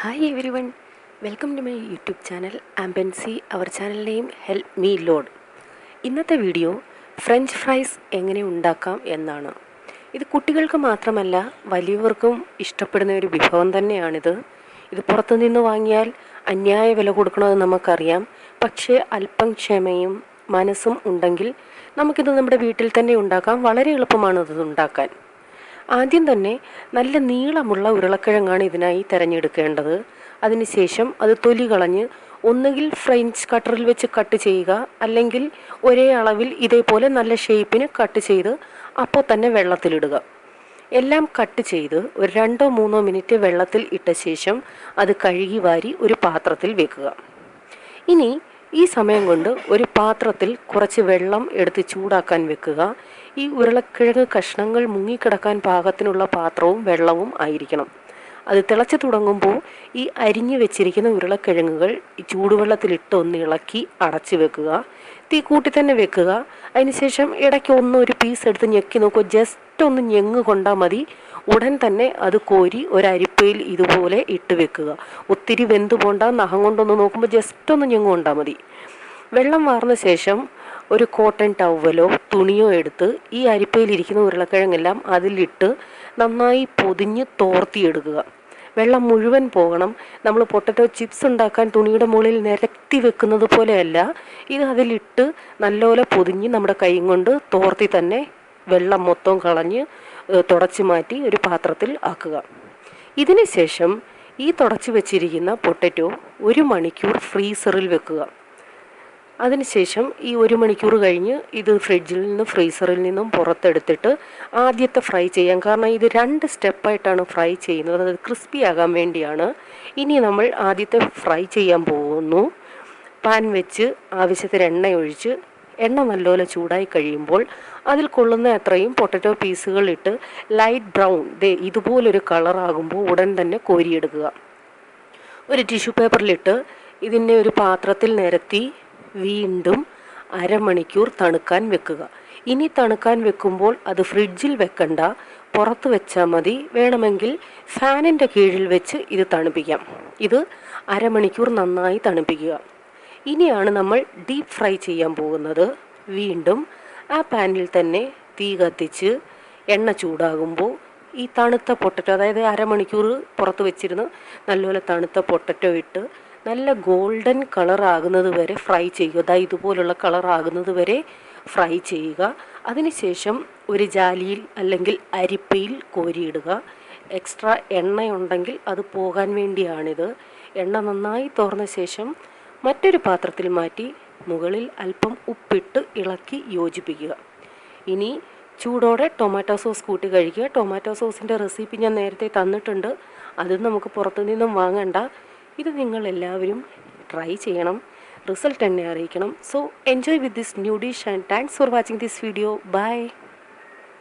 Hi everyone welcome to my YouTube channel ആംബൻസി our channel name help me lord ഇന്നത്തെ video French fries എങ്ങനെ ഉണ്ടാക്കാം എന്നാണ്. ഇത് കുട്ടികൾക്ക് മാത്രമല്ല വലിയവർക്കും ഇഷ്ടപ്പെടുന്ന ഒരു വിഭവം തന്നെയാണിത്. ഇത് പുറത്തുനിന്ന് വാങ്ങിയാൽ അന്യായ വില കൊടുക്കണമെന്ന് നമുക്കറിയാം. പക്ഷേ അല്പം ക്ഷമയും മനസ്സും ഉണ്ടെങ്കിൽ നമുക്കിത് നമ്മുടെ വീട്ടിൽ തന്നെ ഉണ്ടാക്കാം. വളരെ എളുപ്പമാണ് ഇത് ഉണ്ടാക്കാൻ. ആദ്യം തന്നെ നല്ല നീളമുള്ള ഉരുളക്കിഴങ്ങാണ് ഇതിനായി തിരഞ്ഞെടുക്കേണ്ടത്. അതിനുശേഷം അത് തൊലി കളഞ്ഞ് ഒന്നുകിൽ ഫ്രഞ്ച് കട്ടറിൽ വെച്ച് കട്ട് ചെയ്യുക അല്ലെങ്കിൽ ഒരേ അളവിൽ ഇതേപോലെ നല്ല ഷേപ്പിന് കട്ട് ചെയ്ത് അപ്പോൾ തന്നെ വെള്ളത്തിലിടുക. എല്ലാം കട്ട് ചെയ്ത് ഒരു രണ്ടോ മൂന്നോ മിനിറ്റ് വെള്ളത്തിൽ ഇട്ട ശേഷം അത് കഴുകി വാരി ഒരു പാത്രത്തിൽ വെക്കുക. ഇനി ഈ സമയം കൊണ്ട് ഒരു പാത്രത്തിൽ കുറച്ച് വെള്ളം എടുത്ത് ചൂടാക്കാൻ വെക്കുക. ഈ ഉരുളക്കിഴങ്ങ് കഷ്ണങ്ങൾ മുങ്ങിക്കിടക്കാൻ പാകത്തിനുള്ള പാത്രവും വെള്ളവും ആയിരിക്കണം. അത് തിളച്ചു തുടങ്ങുമ്പോൾ ഈ അരിഞ്ഞു വെച്ചിരിക്കുന്ന ഉരുളക്കിഴങ്ങുകൾ ഈ ചൂടുവെള്ളത്തിലിട്ട് ഒന്ന് ഇളക്കി അടച്ചു വെക്കുക. തീ കൂട്ടി തന്നെ വെക്കുക. അതിനുശേഷം ഇടയ്ക്ക് ഒന്ന് ഒരു പീസ് എടുത്ത് ഞെക്കി നോക്കുക. ജസ്റ്റ് ഒന്ന് ഞെങ്ങ് കൊണ്ടാൽ മതി. ഉടൻ തന്നെ അത് കോരി ഒരരിപ്പയിൽ ഇതുപോലെ ഇട്ട് വെക്കുക. ഒത്തിരി വെന്ത് പോണ്ട നഖം കൊണ്ടൊന്ന് നോക്കുമ്പോൾ ജസ്റ്റ് ഒന്ന് ഞെങ്ങ് കൊണ്ടാൽ മതി. വെള്ളം വാർന്ന ശേഷം ഒരു കോട്ടൺ ടവലോ തുണിയോ എടുത്ത് ഈ അരിപ്പയിലിരിക്കുന്ന ഉരുളക്കിഴങ്ങെല്ലാം അതിലിട്ട് നന്നായി പൊതിഞ്ഞ് തോർത്തിയെടുക്കുക. വെള്ളം മുഴുവൻ പോകണം. നമ്മൾ പൊട്ടറ്റോ ചിപ്സ് ഉണ്ടാക്കാൻ തുണിയുടെ മുകളിൽ നിരത്തി വെക്കുന്നത് പോലെയല്ല. ഇത് അതിലിട്ട് നല്ലപോലെ പൊതിഞ്ഞ് നമ്മുടെ കൈയും കൊണ്ട് തോർത്തി തന്നെ വെള്ളം മൊത്തം കളഞ്ഞ് തുടച്ചു മാറ്റി ഒരു പാത്രത്തിൽ ആക്കുക. ഇതിന് ശേഷം ഈ തുടച്ചു വെച്ചിരിക്കുന്ന പൊട്ടറ്റോ ഒരു മണിക്കൂർ ഫ്രീസറിൽ വെക്കുക. അതിനുശേഷം ഈ ഒരു മണിക്കൂർ കഴിഞ്ഞ് ഇത് ഫ്രിഡ്ജിൽ നിന്ന് ഫ്രീസറിൽ നിന്നും പുറത്തെടുത്തിട്ട് ആദ്യത്തെ ഫ്രൈ ചെയ്യാം. കാരണം ഇത് രണ്ട് സ്റ്റെപ്പായിട്ടാണ് ഫ്രൈ ചെയ്യുന്നത്. അത് ക്രിസ്പി ആകാൻ വേണ്ടിയാണ്. ഇനി നമ്മൾ ആദ്യത്തെ ഫ്രൈ ചെയ്യാൻ പോകുന്നു. പാൻ വെച്ച് ആവശ്യത്തിന് എണ്ണ ഒഴിച്ച് എണ്ണ നല്ലപോലെ ചൂടായി കഴിയുമ്പോൾ അതിൽ കൊള്ളുന്ന അത്രയും പൊട്ടറ്റോ പീസുകൾ ഇട്ട് ലൈറ്റ് ബ്രൗൺ ദേ ഇതുപോലൊരു കളറാകുമ്പോൾ ഉടൻ തന്നെ കോരിയെടുക്കുക. ഒരു ടിഷ്യൂ പേപ്പറിലിട്ട് ഇതിന്റെ ഒരു പാത്രത്തിൽ നിരത്തി വീണ്ടും അരമണിക്കൂർ തണുക്കാൻ വെക്കുക. ഇനി തണുക്കാൻ വെക്കുമ്പോൾ അത് ഫ്രിഡ്ജിൽ വെക്കണ്ട. പുറത്ത് വെച്ചാൽ മതി. വേണമെങ്കിൽ ഫാനിന്റെ കീഴിൽ വെച്ച് ഇത് തണുപ്പിക്കാം. ഇത് അരമണിക്കൂർ നന്നായി തണുപ്പിക്കുക. ഇനിയാണ് നമ്മൾ ഡീപ്പ് ഫ്രൈ ചെയ്യാൻ പോകുന്നത്. വീണ്ടും ആ പാനിൽ തന്നെ തീ കത്തിച്ച് എണ്ണ ചൂടാകുമ്പോൾ ഈ തണുത്ത പൊട്ടറ്റോ അതായത് അരമണിക്കൂർ പുറത്ത് വെച്ചിരുന്ന് നല്ലപോലെ തണുത്ത പൊട്ടറ്റോ ഇട്ട് നല്ല ഗോൾഡൻ കളർ ആകുന്നത് വരെ ഫ്രൈ ചെയ്യുക. അതായത് ഇതുപോലുള്ള കളർ ആകുന്നത് വരെ ഫ്രൈ ചെയ്യുക. അതിനുശേഷം ഒരു ജാലിയിൽ അല്ലെങ്കിൽ അരിപ്പയിൽ കോരിയിടുക. എക്സ്ട്രാ എണ്ണയുണ്ടെങ്കിൽ അത് പോകാൻ വേണ്ടിയാണിത്. എണ്ണ നന്നായി തോർന്ന ശേഷം മറ്റൊരു പാത്രത്തിൽ മാറ്റി മുകളിൽ അല്പം ഉപ്പിട്ട് ഇളക്കി യോജിപ്പിക്കുക. ഇനി ചൂടോടെ ടൊമാറ്റോ സോസ് കൂട്ടി കഴിക്കുക. ടൊമാറ്റോ സോസിന്റെ റെസിപ്പി ഞാൻ നേരത്തെ തന്നിട്ടുണ്ട്. അത് നമുക്ക് പുറത്തു നിന്നും വാങ്ങണ്ട. ഇത് നിങ്ങൾ എല്ലാവരും ട്രൈ ചെയ്യണം. റിസൾട്ട് എന്നെ അറിയിക്കണം. So enjoy with this new dish and thanks for watching this video bye